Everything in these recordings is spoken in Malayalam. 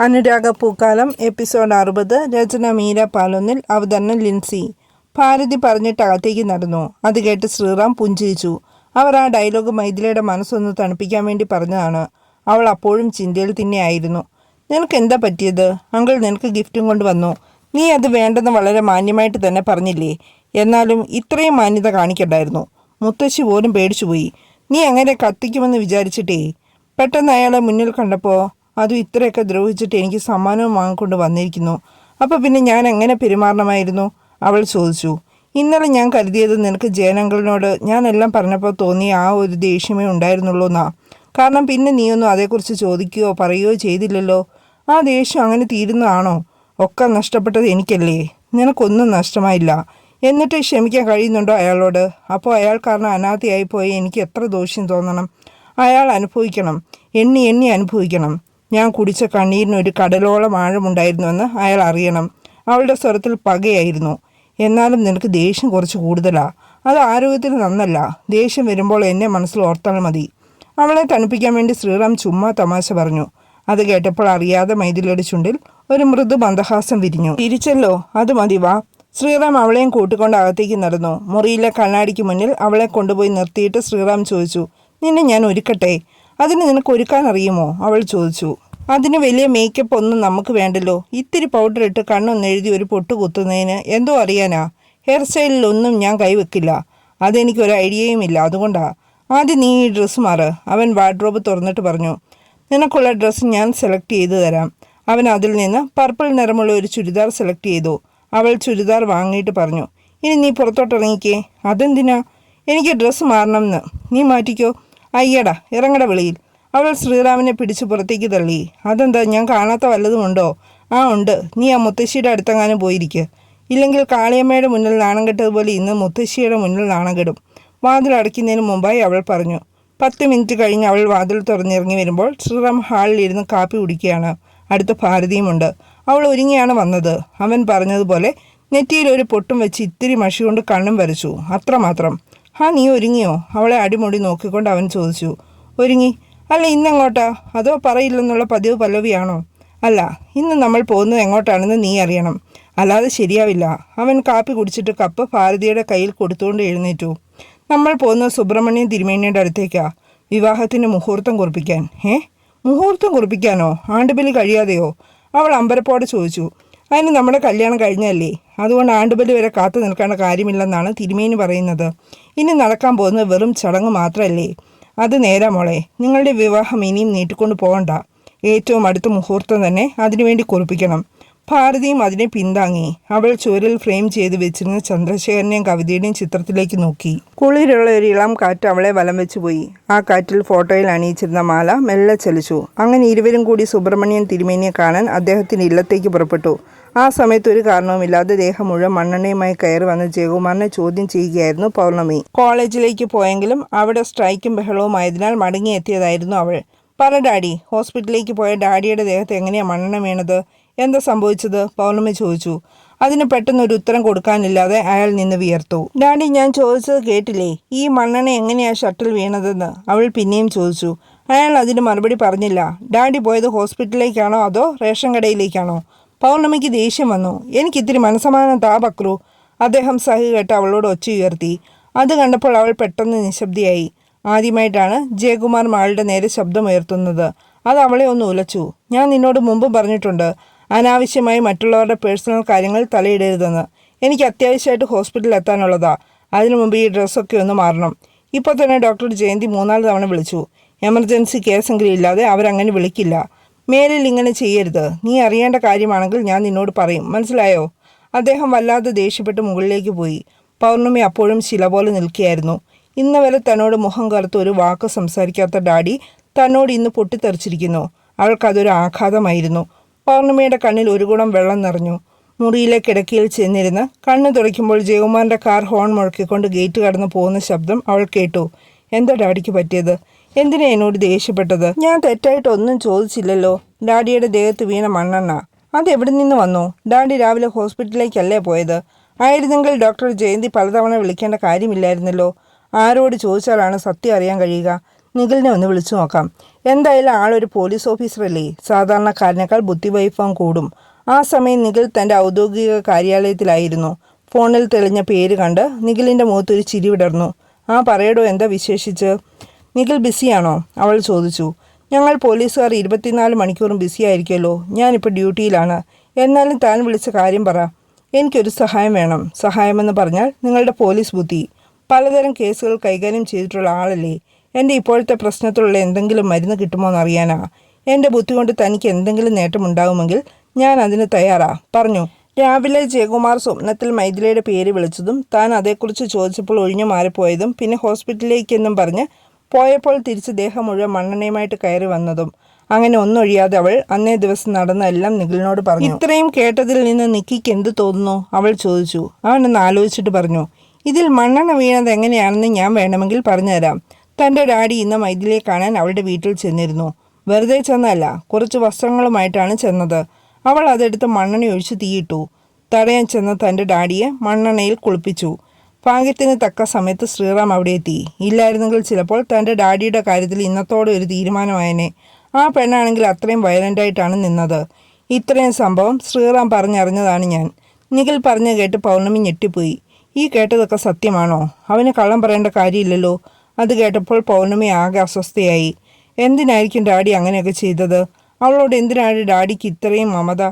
അനുരാഗ പൂക്കാലം എപ്പിസോഡ് അറുപത് രചന മീര പാലൊന്നിൽ അവതരണം ലിൻസി. ഭാരതി പറഞ്ഞിട്ട് അകത്തേക്ക് നടന്നു. അത് കേട്ട് ശ്രീറാം പുഞ്ചിരിച്ചു. അവർ ആ ഡയലോഗ് മൈഥിലയുടെ മനസ്സൊന്ന് തണുപ്പിക്കാൻ വേണ്ടി പറഞ്ഞതാണ്. അവൾ അപ്പോഴും ചിന്തയിൽ തന്നെയായിരുന്നു നിനക്ക് എന്താ പറ്റിയത്? അങ്കൾ നിനക്ക് ഗിഫ്റ്റും കൊണ്ട് വന്നു. നീ അത് വേണ്ടെന്ന് വളരെ മാന്യമായിട്ട് തന്നെ പറഞ്ഞില്ലേ? എന്നാലും ഇത്രയും മാന്യത കാണിക്കണ്ടായിരുന്നു. മുത്തശ്ശി പോലും പേടിച്ചുപോയി. നീ അങ്ങനെ കത്തിക്കുമെന്ന് വിചാരിച്ചിട്ടേ. പെട്ടെന്ന് അയാളെ മുന്നിൽ കണ്ടപ്പോൾ അതും ഇത്രയൊക്കെ ദ്രോഹിച്ചിട്ട് എനിക്ക് സമ്മാനവും വാങ്ങിക്കൊണ്ട് വന്നിരിക്കുന്നു. അപ്പോൾ പിന്നെ ഞാൻ എങ്ങനെ പെരുമാറണമായിരുന്നു? അവൾ ചോദിച്ചു. ഇന്നലെ ഞാൻ കരുതിയത് നിനക്ക് ജയനങ്കളിനോട് ഞാനെല്ലാം പറഞ്ഞപ്പോൾ തോന്നിയ ആ ഒരു ദേഷ്യമേ ഉണ്ടായിരുന്നുള്ളൂ എന്നാ. കാരണം പിന്നെ നീയൊന്നും അതേക്കുറിച്ച് ചോദിക്കുകയോ പറയുകയോ ചെയ്തില്ലല്ലോ. ആ ദേഷ്യം അങ്ങനെ തീരുന്നതാണോ? ഒക്കെ നഷ്ടപ്പെട്ടത് എനിക്കല്ലേ? നിനക്കൊന്നും നഷ്ടമായില്ല. എന്നിട്ട് ക്ഷമിക്കാൻ കഴിയുന്നുണ്ടോ അയാളോട്? അപ്പോൾ അയാൾ കാരണം അനാഥയായി പോയി എനിക്ക് എത്ര ദോഷം തോന്നണം? അയാൾ അനുഭവിക്കണം. എണ്ണി എണ്ണി അനുഭവിക്കണം. ഞാൻ കുടിച്ച കണ്ണീരിന് ഒരു കടലോളം ആഴമുണ്ടായിരുന്നുവെന്ന് അയാൾ അറിയണം. അവളുടെ സ്വരത്തിൽ പകയായിരുന്നു. എന്നാലും നിനക്ക് ദേഷ്യം കുറച്ച് കൂടുതലാ. അത് ആരോഗ്യത്തിന് നന്നല്ല. ദേഷ്യം വരുമ്പോൾ എന്നെ മനസ്സിൽ ഓർത്താൽ മതി. അവളെ തണുപ്പിക്കാൻ വേണ്ടി ശ്രീറാം ചുമ്മാ തമാശ പറഞ്ഞു. അത് കേട്ടപ്പോൾ അറിയാതെ മൈഥിലിയുടെ ചുണ്ടിൽ ഒരു മൃദു മന്ദഹാസം വിരിഞ്ഞു. തിരിച്ചല്ലോ അത് മതി വാ. ശ്രീറാം അവളെയും കൂട്ടിക്കൊണ്ട് അകത്തേക്ക് നടന്നു. മുറിയിലെ കണ്ണാടിക്ക് മുന്നിൽ അവളെ കൊണ്ടുപോയി നിർത്തിയിട്ട് ശ്രീറാം ചോദിച്ചു നിന്നെ ഞാൻ ഒരുക്കട്ടെ? അതിന് നിനക്ക് ഒരുക്കാൻ അറിയുമോ? അവൾ ചോദിച്ചു. അതിന് വലിയ മേക്കപ്പ് ഒന്നും നമുക്ക് വേണ്ടല്ലോ. ഇത്തിരി പൗഡർ ഇട്ട് കണ്ണൊന്ന് എഴുതി ഒരു പൊട്ട് കുത്തുന്നതിന് എന്തോ അറിയാനാ? ഹെയർ സ്റ്റൈലിലൊന്നും ഞാൻ കൈവെക്കില്ല അതെനിക്ക് ഒരു ഐഡിയയും ഇല്ല. അതുകൊണ്ടാ. ആദ്യം നീ ഈ ഡ്രസ്സ് മാറ്. അവൻ വാർഡ്രോബ് തുറന്നിട്ട് പറഞ്ഞു. നിനക്കുള്ള ഡ്രസ്സ് ഞാൻ സെലക്ട് ചെയ്തു തരാം. അവൻ അതിൽ നിന്ന് പർപ്പിൾ നിറമുള്ള ഒരു ചുരിദാർ സെലക്ട് ചെയ്തു. അവൾ ചുരിദാർ വാങ്ങിയിട്ട് പറഞ്ഞു. ഇനി നീ പുറത്തോട്ട് ഇറങ്ങിക്കേ. അതെന്തിനാ? എനിക്ക് ഡ്രസ്സ് മാറണമെന്ന് നീ മാറ്റിക്കോ. അയ്യടാ ഇറങ്ങട വെളിയിൽ. അവൾ ശ്രീറാമിനെ പിടിച്ചു പുറത്തേക്ക് തള്ളി. അതെന്താ ഞാൻ കാണാത്ത വല്ലതുമുണ്ടോ ആ ഉണ്ട്. നീ ആ മുത്തശ്ശിയുടെ അടുത്തെങ്ങാനും പോയിരിക്കുക ഇല്ലെങ്കിൽ കാളിയമ്മയുടെ മുന്നിൽ നാണം കെട്ടതുപോലെ ഇന്ന് മുത്തശ്ശിയുടെ മുന്നിൽ നാണം കെടും. വാതിൽ അടയ്ക്കുന്നതിന് മുമ്പായി അവൾ പറഞ്ഞു. പത്ത് മിനിറ്റ് കഴിഞ്ഞ് അവൾ വാതിൽ തുറന്നിറങ്ങി വരുമ്പോൾ ശ്രീറാം ഹാളിലിരുന്ന് കാപ്പി കുടിക്കുകയാണ്. അടുത്ത ഭാരതിയുമുണ്ട്. അവൾ ഒരുങ്ങിയാണ് വന്നത്. അവൻ പറഞ്ഞതുപോലെ നെറ്റിയിൽ ഒരു പൊട്ടും വെച്ച് ഇത്തിരി മഷി കൊണ്ട് കണ്ണും വരച്ചു. അത്രമാത്രം. ഹാ നീ ഒരുങ്ങിയോ? അവളെ അടിമുടി നോക്കിക്കൊണ്ട് അവൻ ചോദിച്ചു. ഒരുങ്ങി. അല്ല ഇന്നെങ്ങോട്ടാ? അതോ പറയില്ലെന്നുള്ള പതിവ് പല്ലവിയാണോ? അല്ല ഇന്ന് നമ്മൾ പോകുന്നത് എങ്ങോട്ടാണെന്ന് നീ അറിയണം. അല്ലാതെ ശരിയാവില്ല. അവൻ കാപ്പി കുടിച്ചിട്ട് കപ്പ് ഭാരതിയുടെ കയ്യിൽ കൊടുത്തുകൊണ്ട് എഴുന്നേറ്റു. നമ്മൾ പോകുന്നത് സുബ്രഹ്മണ്യൻ തിരുമേനിയുടെ അടുത്തേക്കാ. വിവാഹത്തിന് മുഹൂർത്തം കുറിപ്പിക്കാൻ. ഏ മുഹൂർത്തം കുറിപ്പിക്കാനോ? ആണ്ടുബലി കഴിയാതെയോ? അവൾ അമ്പരപ്പോടെ ചോദിച്ചു. അതിന് നമ്മുടെ കല്യാണം കഴിഞ്ഞല്ലേ? അതുകൊണ്ട് ആണ്ടുബലി വരെ കാത്തു നിൽക്കേണ്ട കാര്യമില്ലെന്നാണ് തിരുമേനി പറയുന്നത്. ഇനി നടക്കാൻ പോകുന്നത് വെറും ചടങ്ങ് മാത്രമല്ലേ അത് നേരാ മോളെ. നിങ്ങളുടെ വിവാഹം ഇനിയും നീട്ടിക്കൊണ്ട് പോകണ്ട. ഏറ്റവും അടുത്ത മുഹൂർത്തം തന്നെ അതിനുവേണ്ടി കുറിപ്പിക്കണം. ഭാരതിയും അതിനെ പിന്താങ്ങി. അവൾ ചുവരിൽ ഫ്രെയിം ചെയ്ത് വെച്ചിരുന്ന ചന്ദ്രശേഖരനെയും കവിതയുടെയും ചിത്രത്തിലേക്ക് നോക്കി. കുളിരുള്ള ഒരു ഇളം കാറ്റ് അവളെ വലം വെച്ചുപോയി ആ കാറ്റിൽ ഫോട്ടോയിൽ അണിയിച്ചിരുന്ന മാല മെല്ലെ ചലിച്ചു. അങ്ങനെ ഇരുവരും കൂടി സുബ്രഹ്മണ്യൻ തിരുമേനിയെ കാണാൻ അദ്ദേഹത്തിന്റെ ഇല്ലത്തേക്ക് പുറപ്പെട്ടു. ആ സമയത്ത് ഒരു കാരണവുമില്ലാതെ ദേഹം മുഴുവൻ മണ്ണെണ്ണയുമായി കയറി വന്ന ജയകുമാറിനെ ചോദ്യം ചെയ്യുകയായിരുന്നു പൗർണമി. കോളേജിലേക്ക് പോയെങ്കിലും അവിടെ സ്ട്രൈക്കും ബഹളവും ആയതിനാൽ മടങ്ങിയെത്തിയതായിരുന്നു അവൾ. പറ ഡാഡി ഹോസ്പിറ്റലിലേക്ക് പോയ ഡാഡിയുടെ ദേഹത്ത് എങ്ങനെയാണ് മണ്ണെണ്ണ വീണത്? എന്താ സംഭവിച്ചത്? പൗർണമി ചോദിച്ചു. അതിന് പെട്ടെന്ന് ഒരു ഉത്തരം കൊടുക്കാനില്ലാതെ അയാൾ നിന്ന് വിയർത്തു. ഡാഡി ഞാൻ ചോദിച്ചത് കേട്ടില്ലേ? ഈ മണ്ണെണ്ണ എങ്ങനെയാ ഷട്ടിൽ വീണതെന്ന്? അവൾ പിന്നെയും ചോദിച്ചു. അയാൾ അതിന് മറുപടി പറഞ്ഞില്ല. ഡാഡി പോയത് ഹോസ്പിറ്റലിലേക്കാണോ അതോ റേഷൻ കടയിലേക്കാണോ? പൗർണമിക്ക് ദേഷ്യം വന്നു. എനിക്കിത്തിരി മനസ്സമാനം താ ബക്രു. അദ്ദേഹം സഹി കേട്ട് അവളോട് ഒച്ച ഉയർത്തി. അത് കണ്ടപ്പോൾ അവൾ പെട്ടെന്ന് നിശബ്ദയായി. ആദ്യമായിട്ടാണ് ജയകുമാർ മാളുടെ നേരെ ശബ്ദമുയർത്തുന്നത്. അത് അവളെ ഒന്ന് ഉലച്ചു. ഞാൻ നിന്നോട് മുമ്പ് പറഞ്ഞിട്ടുണ്ട്. അനാവശ്യമായി മറ്റുള്ളവരുടെ പേഴ്സണൽ കാര്യങ്ങൾ തലയിടരുതെന്ന്. എനിക്ക് അത്യാവശ്യമായിട്ട് ഹോസ്പിറ്റലിൽ എത്താനുള്ളതാ. അതിനു മുമ്പ് ഈ ഡ്രസ്സൊക്കെ ഒന്ന് മാറണം. ഇപ്പോൾ തന്നെ ഡോക്ടർ ജയന്തി മൂന്നാൽ തവണ വിളിച്ചു. എമർജൻസി കേസെങ്കിലും ഇല്ലാതെ അവരങ്ങനെ വിളിക്കില്ല. മേലിൽ ഇങ്ങനെ ചെയ്യരുത്. നീ അറിയേണ്ട കാര്യമാണെങ്കിൽ ഞാൻ നിന്നോട് പറയും. മനസ്സിലായോ? അദ്ദേഹം വല്ലാതെ ദേഷ്യപ്പെട്ട് മുകളിലേക്ക് പോയി. പൗർണമി അപ്പോഴും ശില പോലെ നിൽക്കുകയായിരുന്നു. ഇന്ന് വരെ തന്നോട് മുഖം കറുത്ത് ഒരു വാക്ക് സംസാരിക്കാത്ത ഡാഡി തന്നോട് ഇന്ന് പൊട്ടിത്തെറിച്ചിരിക്കുന്നു. അവൾക്കതൊരു ആഘാതമായിരുന്നു. പൗർണമിയുടെ കണ്ണിൽ ഒരു കുടം വെള്ളം നിറഞ്ഞു. മുറിയിലെ കിടക്കയിൽ ചെന്നിരുന്ന് കണ്ണു തുടയ്ക്കുമ്പോൾ ജയകുമാറിന്റെ കാർ ഹോൺ മുഴക്കിക്കൊണ്ട് ഗേറ്റ് കടന്നു പോകുന്ന ശബ്ദം അവൾ കേട്ടു. എന്താ ഡാഡിക്ക് പറ്റിയത്? എന്തിനാ എന്നോട് ദേഷ്യപ്പെട്ടത്? ഞാൻ തെറ്റായിട്ട് ഒന്നും ചോദിച്ചില്ലല്ലോ. ഡാഡിയുടെ ദേഹത്ത് വീണ മണ്ണെണ്ണ. അത് എവിടെ നിന്ന് വന്നു? ഡാഡി രാവിലെ ഹോസ്പിറ്റലിലേക്കല്ലേ പോയത്? ആയിരുന്നെങ്കിൽ ഡോക്ടർ ജയന്തി പലതവണ വിളിക്കേണ്ട കാര്യമില്ലായിരുന്നല്ലോ. ആരോട് ചോദിച്ചാലാണ് സത്യം അറിയാൻ കഴിയുക? നിഖിലിനെ ഒന്ന് വിളിച്ചു നോക്കാം. എന്തായാലും ആളൊരു പോലീസ് ഓഫീസറല്ലേ? സാധാരണക്കാരനേക്കാൾ ബുദ്ധിവൈഭവം കൂടും. ആ സമയം നിഖിൽ തന്റെ ഔദ്യോഗിക കാര്യാലയത്തിലായിരുന്നു. ഫോണിൽ തെളിഞ്ഞ പേര് കണ്ട് നിഖിലിന്റെ മുഖത്തൊരു ചിരി വിടർന്നു. ആ പറയടോ എന്താ വിശേഷിച്ച്? നിഖിൽ ബിസിയാണോ? അവൾ ചോദിച്ചു. ഞങ്ങൾ പോലീസുകാർ ഇരുപത്തിനാല് മണിക്കൂറും ബിസി ആയിരിക്കുമല്ലോ. ഞാനിപ്പോൾ ഡ്യൂട്ടിയിലാണ്. എന്നാലും താൻ വിളിച്ച കാര്യം പറ. എനിക്കൊരു സഹായം വേണം. സഹായമെന്ന് പറഞ്ഞാൽ നിങ്ങളുടെ പോലീസ് ബുദ്ധി. പലതരം കേസുകൾ കൈകാര്യം ചെയ്തിട്ടുള്ള ആളല്ലേ? എന്റെ ഇപ്പോഴത്തെ പ്രശ്നത്തിലുള്ള എന്തെങ്കിലും മരുന്ന് കിട്ടുമോ എന്നറിയാനാ. എന്റെ ബുദ്ധി കൊണ്ട് തനിക്ക് എന്തെങ്കിലും നേട്ടമുണ്ടാകുമെങ്കിൽ ഞാൻ അതിന് തയ്യാറാ. പറഞ്ഞു. രാവിലെ ജയകുമാർ സ്വപ്നത്തിൽ മൈഥിലയുടെ പേര് വിളിച്ചതും താൻ അതേക്കുറിച്ച് ചോദിച്ചപ്പോൾ ഒഴിഞ്ഞു മാറിപ്പോയതും പിന്നെ ഹോസ്പിറ്റലിലേക്കെന്നും പറഞ്ഞ് പോയപ്പോൾ തിരിച്ച് ദേഹം മുഴുവൻ മണ്ണെണ്ണയുമായിട്ട് കയറി വന്നതും. അങ്ങനെ ഒന്നൊഴിയാതെ അവൾ അന്നേ ദിവസം നടന്ന എല്ലാം നിഖിലിനോട് പറഞ്ഞു. ഇത്രയും കേട്ടതിൽ നിന്ന് നിക്കിക്ക് എന്ത് തോന്നുന്നു? അവൾ ചോദിച്ചു. അവനൊന്ന് ആലോചിച്ചിട്ട് പറഞ്ഞു. ഇതിൽ മണ്ണെണ്ണ വീണത് എങ്ങനെയാണെന്ന് ഞാൻ വേണമെങ്കിൽ പറഞ്ഞുതരാം. തന്റെ ഡാഡി ഇന്ന് മൈഥിലിയെ കാണാൻ അവളുടെ വീട്ടിൽ ചെന്നിരുന്നു. വെറുതെ ചെന്നല്ല കുറച്ച് വസ്ത്രങ്ങളുമായിട്ടാണ് ചെന്നത്. അവൾ അതെടുത്ത് മണ്ണെണ്ണ ഒഴിച്ച് തീയിട്ടു. തടയാൻ ചെന്ന തന്റെ ഡാഡിയെ മണ്ണെണ്ണയിൽ കുളിപ്പിച്ചു. ഭാഗ്യത്തിന് തക്ക സമയത്ത് ശ്രീറാം അവിടെ എത്തി. ഇല്ലായിരുന്നെങ്കിൽ ചിലപ്പോൾ തന്റെ ഡാഡിയുടെ കാര്യത്തിൽ ഇന്നത്തോടെ ഒരു തീരുമാനമായനെ. ആ പെണ്ണാണെങ്കിൽ അത്രയും വയലന്റായിട്ടാണ് നിന്നത്. ഇത്രയും സംഭവം ശ്രീറാം പറഞ്ഞറിഞ്ഞതാണ് ഞാൻ. നിഖിൽ പറഞ്ഞു കേട്ട് പൗർണമി ഞെട്ടിപ്പോയി. ഈ കേട്ടതൊക്കെ സത്യമാണോ? അവന് കള്ളം പറയേണ്ട കാര്യമില്ലല്ലോ. അത് കേട്ടപ്പോൾ പൗർണമി ആകെ അസ്വസ്ഥയായി. എന്തിനായിരിക്കും ഡാഡി അങ്ങനെയൊക്കെ ചെയ്തത്? അവളോട് എന്തിനാണ് ഡാഡിക്ക് ഇത്രയും മമത?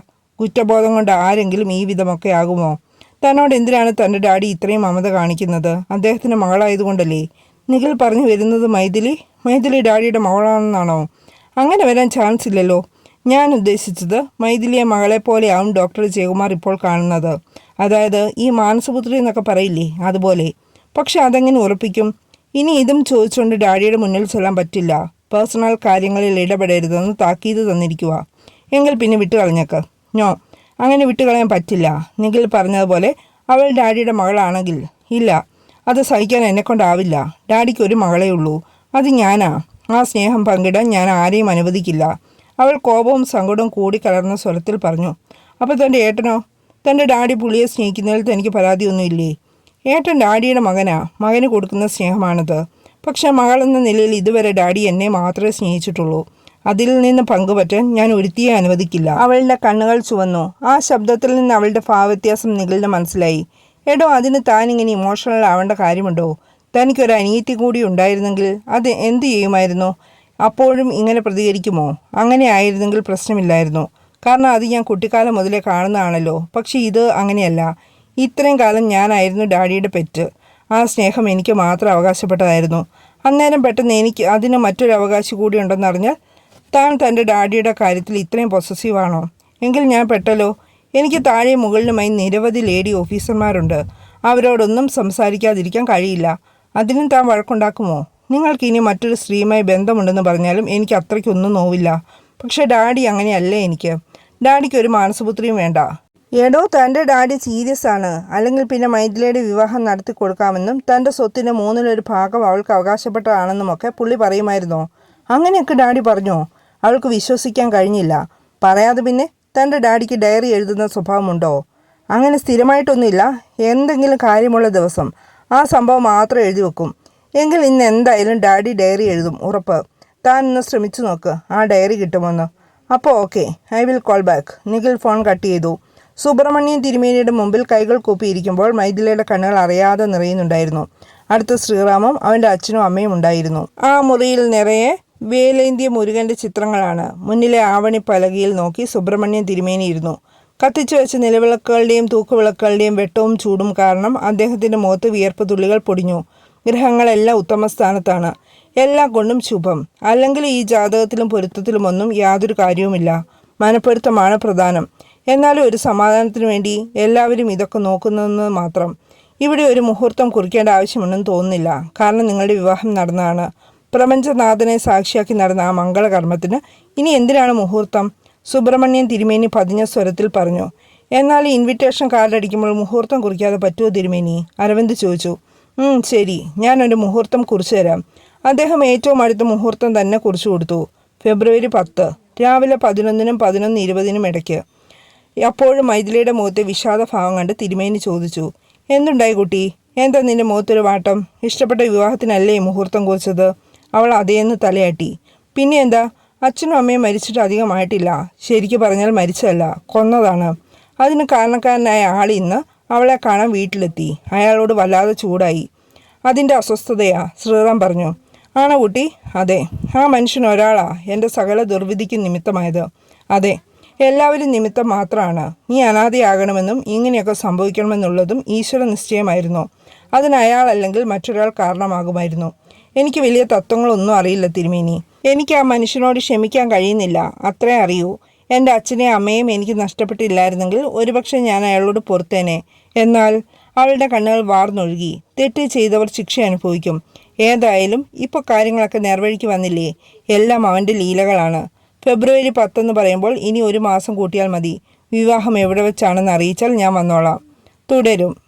കുറ്റബോധം കൊണ്ട് ആരെങ്കിലും ഈ വിധമൊക്കെ ആകുമോ? തന്നോട് എന്തിനാണ് തന്റെ ഡാഡി ഇത്രയും മമത കാണിക്കുന്നത്? അദ്ദേഹത്തിന്റെ മകളായതുകൊണ്ടല്ലേ? നിഖിൽ പറഞ്ഞു വരുന്നത് മൈഥിലി. മൈഥിലി ഡാഡിയുടെ മകളാണെന്നാണോ? അങ്ങനെ വരാൻ ചാൻസ് ഇല്ലല്ലോ. ഞാൻ ഉദ്ദേശിച്ചത് മൈഥിലിയെ മകളെ പോലെയാവും ഡോക്ടർ ജയകുമാർ ഇപ്പോൾ കാണുന്നത്. അതായത് ഈ മാനസപുത്രി എന്നൊക്കെ പറയില്ലേ അതുപോലെ. പക്ഷെ അതെങ്ങനെ ഉറപ്പിക്കും? ഇനി ഇതും ചോദിച്ചുകൊണ്ട് ഡാഡിയുടെ മുന്നിൽ ചൊല്ലാൻ പറ്റില്ല. പേഴ്സണൽ കാര്യങ്ങളിൽ ഇടപെടരുതെന്ന് താക്കീത് തന്നിരിക്കുക എങ്കിൽ പിന്നെ വിട്ടുകളഞ്ഞേക്ക്. ഞോ അങ്ങനെ വിട്ടുകളയാൻ പറ്റില്ല. നിഖിൽ പറഞ്ഞതുപോലെ അവൾ ഡാഡിയുടെ മകളാണെങ്കിൽ ഇല്ല. അത് സഹിക്കാൻ എന്നെക്കൊണ്ടാവില്ല ഡാഡിക്ക് ഒരു മകളേ ഉള്ളൂ. അത് ഞാനാ. ആ സ്നേഹം പങ്കിടാൻ ഞാൻ ആരെയും അനുവദിക്കില്ല. അവൾ കോപവും സങ്കടവും കൂടി കലർന്ന സ്വരത്തിൽ പറഞ്ഞു. അപ്പോൾ തന്റെ ഏട്ടനോ? തന്റെ ഡാഡി പുളിയെ സ്നേഹിക്കുന്നതിൽ തനിക്ക് പരാതിയൊന്നുമില്ലേ? ഏട്ടൻ ഡാഡിയുടെ മകനാ. മകന് കൊടുക്കുന്ന സ്നേഹമാണത്. പക്ഷെ മകളെന്ന നിലയിൽ ഇതുവരെ ഡാഡി എന്നെ മാത്രമേ സ്നേഹിച്ചിട്ടുള്ളൂ. അതിൽ നിന്ന് പങ്കുപറ്റാൻ ഞാൻ ഒരുത്തിയെ അനുവദിക്കില്ല. അവളുടെ കണ്ണുകൾ ചുവന്നു. ആ ശബ്ദത്തിൽ നിന്ന് അവളുടെ ഭാവവ്യത്യാസം നിഖിലിന് മനസ്സിലായി. എടോ അതിന് താൻ ഇങ്ങനെ ഇമോഷണൽ ആവേണ്ട കാര്യമുണ്ടോ? തനിക്കൊരു അനിയത്തി കൂടി ഉണ്ടായിരുന്നെങ്കിൽ അത് എന്ത് ചെയ്യുമായിരുന്നു? അപ്പോഴും ഇങ്ങനെ പ്രതികരിക്കുമോ? അങ്ങനെ ആയിരുന്നെങ്കിൽ പ്രശ്നമില്ലായിരുന്നു. കാരണം അത് ഞാൻ കുട്ടിക്കാലം മുതലേ കാണുന്നതാണല്ലോ. പക്ഷേ ഇത് അങ്ങനെയല്ല. ഇത്രയും കാലം ഞാനായിരുന്നു ഡാഡിയുടെ പെറ്റ്. ആ സ്നേഹം എനിക്ക് മാത്രം അവകാശപ്പെട്ടതായിരുന്നു. അന്നേരം പെട്ടെന്ന് എനിക്ക് അതിന് മറ്റൊരു അവകാശി കൂടി ഉണ്ടെന്നറിഞ്ഞാൽ താൻ തന്റെ ഡാഡിയുടെ കാര്യത്തിൽ ഇത്രയും പൊസസീവാണോ എങ്കിൽ ഞാൻ പെട്ടല്ലോ. എനിക്ക് താഴെ മുകളിലുമായി നിരവധി ലേഡി ഓഫീസർമാരുണ്ട് അവരോടൊന്നും സംസാരിക്കാതിരിക്കാൻ കഴിയില്ല. അതിനും താൻ വഴക്കുണ്ടാക്കുമോ? നിങ്ങൾക്ക് ഇനി മറ്റൊരു സ്ത്രീയുമായി ബന്ധമുണ്ടെന്ന് പറഞ്ഞാലും എനിക്ക് അത്രയ്ക്കൊന്നും നോവില്ല. പക്ഷേ ഡാഡി അങ്ങനെയല്ല എനിക്ക്? ഡാഡിക്ക് ഒരു മാനസപുത്രിയും വേണ്ട. എടോ തന്റെ ഡാഡി സീരിയസ് ആണ്. അല്ലെങ്കിൽ പിന്നെ മൈഥിലയുടെ വിവാഹം നടത്തി കൊടുക്കാമെന്നും തന്റെ സ്വത്തിന്റെ മൂന്നിലൊരു ഭാഗം അവൾക്ക് അവകാശപ്പെട്ടതാണെന്നുമൊക്കെ പുള്ളി പറയുമായിരുന്നോ? അങ്ങനെയൊക്കെ ഡാഡി പറഞ്ഞോ? അവൾക്ക് വിശ്വസിക്കാൻ കഴിഞ്ഞില്ല. പറയാതെ പിന്നെ തന്റെ ഡാഡിക്ക് ഡയറി എഴുതുന്ന സ്വഭാവമുണ്ടോ? അങ്ങനെ സ്ഥിരമായിട്ടൊന്നുമില്ല. എന്തെങ്കിലും കാര്യമുള്ള ദിവസം ആ സംഭവം മാത്രം എഴുതി വെക്കും. എങ്കിൽ ഇന്ന് എന്തായാലും ഡാഡി ഡയറി എഴുതും ഉറപ്പ്. താൻ ഒന്ന് ശ്രമിച്ചു നോക്ക് ആ ഡയറി കിട്ടുമെന്ന്. അപ്പോൾ okay I will call back. Nikhil phone cut ചെയ്തു. സുബ്രഹ്മണ്യൻ തിരുമേനിയുടെ മുമ്പിൽ കൈകൾ കൂപ്പിയിരിക്കുമ്പോൾ മൈഥിലയുടെ കണ്ണുകൾ അറിയാതെ നിറയുന്നുണ്ടായിരുന്നു. അടുത്ത ശ്രീറാമും അവന്റെ അച്ഛനും അമ്മയും ഉണ്ടായിരുന്നു. ആ മുറിയിൽ നിറയെ വേലേന്തിയ മുരുകന്റെ ചിത്രങ്ങളാണ്. മുന്നിലെ ആവണി പലകയിൽ നോക്കി സുബ്രഹ്മണ്യൻ തിരുമേനി ഇരുന്നു കത്തിച്ചു വെച്ച നിലവിളക്കുകളുടെയും തൂക്കുവിളക്കുകളുടെയും വെട്ടവും ചൂടും കാരണം അദ്ദേഹത്തിന്റെ മുഖത്ത് വിയർപ്പ് തുള്ളികൾ പൊടിഞ്ഞു. ഗ്രഹങ്ങളെല്ലാം ഉത്തമ സ്ഥാനത്താണ് എല്ലാം കൊണ്ടും ശുഭം. അല്ലെങ്കിൽ ഈ ജാതകത്തിലും പൊരുത്തത്തിലുമൊന്നും യാതൊരു കാര്യവുമില്ല. മനപ്പൊരുത്തമാണ് പ്രധാനം. എന്നാലും ഒരു സമാധാനത്തിന് വേണ്ടി എല്ലാവരും ഇതൊക്കെ നോക്കുന്നതെന്ന് മാത്രം. ഇവിടെ ഒരു മുഹൂർത്തം കുറിക്കേണ്ട ആവശ്യമുണ്ടെന്ന് തോന്നുന്നില്ല. കാരണം നിങ്ങളുടെ വിവാഹം നടന്നതാണ്. പ്രപഞ്ചനാഥനെ സാക്ഷിയാക്കി നടന്ന ആ മംഗളകർമ്മത്തിന് ഇനി എന്തിനാണ് മുഹൂർത്തം? സുബ്രഹ്മണ്യൻ തിരുമേനി പതിഞ്ഞ സ്വരത്തിൽ പറഞ്ഞു. എന്നാൽ ഇൻവിറ്റേഷൻ കാർഡ് അടിക്കുമ്പോൾ മുഹൂർത്തം കുറിക്കാതെ പറ്റുമോ തിരുമേനി? അരവിന്ദ് ചോദിച്ചു. "ഉം, ശരി. ഞാനൊരു മുഹൂർത്തം കുറിച്ചു തരാം. അദ്ദേഹം ഏറ്റവും അടുത്ത മുഹൂർത്തം തന്നെ കുറിച്ചു കൊടുത്തു. ഫെബ്രുവരി പത്ത്. രാവിലെ പതിനൊന്നിനും പതിനൊന്ന് ഇരുപതിനും ഇടയ്ക്ക്. അപ്പോഴും മൈഥിലിയുടെ മുഖത്തെ വിഷാദഭാവം കണ്ട് തിരുമേനി ചോദിച്ചു എന്തുണ്ടായി കുട്ടി? എന്താ നിന്റെ മുഖത്തൊരു വാട്ടം? ഇഷ്ടപ്പെട്ട വിവാഹത്തിനല്ലേ മുഹൂർത്തം കുറിച്ചത്? അവൾ അതേന്ന് തലയാട്ടി. പിന്നെ എന്താ? അച്ഛനും അമ്മയും മരിച്ചിട്ട് അധികമായിട്ടില്ല ശരിക്കു പറഞ്ഞാൽ മരിച്ചതല്ല കൊന്നതാണ്. അതിന് കാരണക്കാരനായ ആൾ ഇന്ന് അവളെ കാണാൻ വീട്ടിലെത്തി. അയാളോട് വല്ലാതെ ചൂടായി. അതിന്റെ അസ്വസ്ഥതയാ ശ്രീറാം പറഞ്ഞു. ആണോ കുട്ടി? അതെ. ആ മനുഷ്യൻ ഒരാളാ എന്റെ സകല ദുർവിധിക്കും നിമിത്തമായത്. അതെ. എല്ലാവരും നിമിത്തം മാത്രമാണ് നീ അനാഥയാകണമെന്നും ഇങ്ങനെയൊക്കെ സംഭവിക്കണമെന്നുള്ളതും ഈശ്വര നിശ്ചയമായിരുന്നു. അതിന് അയാളല്ലെങ്കിൽ മറ്റൊരാൾ കാരണമാകുമായിരുന്നു. എനിക്ക് വലിയ തത്വങ്ങളൊന്നും അറിയില്ല തിരുമേനി. എനിക്ക് ആ മനുഷ്യനോട് ക്ഷമിക്കാൻ കഴിയുന്നില്ല. അത്രേ അറിയൂ. എന്റെ അച്ഛനെയും അമ്മയും എനിക്ക് നഷ്ടപ്പെട്ടില്ലായിരുന്നെങ്കിൽ ഒരുപക്ഷെ ഞാൻ അയാളോട് പൊറുത്തേനെ. എന്നാൽ അവളുടെ കണ്ണുകൾ വാർന്നൊഴുകി. തെറ്റ് ചെയ്തവർ ശിക്ഷ അനുഭവിക്കും. ഏതായാലും ഇപ്പോൾ കാര്യങ്ങളൊക്കെ നേർവഴിക്ക് വന്നില്ലേ? എല്ലാം അവന്റെ ലീലകളാണ്. ഫെബ്രുവരി പത്തെന്ന് പറയുമ്പോൾ ഇനി ഒരു മാസം കൂട്ടിയാൽ മതി. വിവാഹം എവിടെ വെച്ചാണെന്ന് അറിയിച്ചാൽ ഞാൻ വന്നോളാം. തുടരും.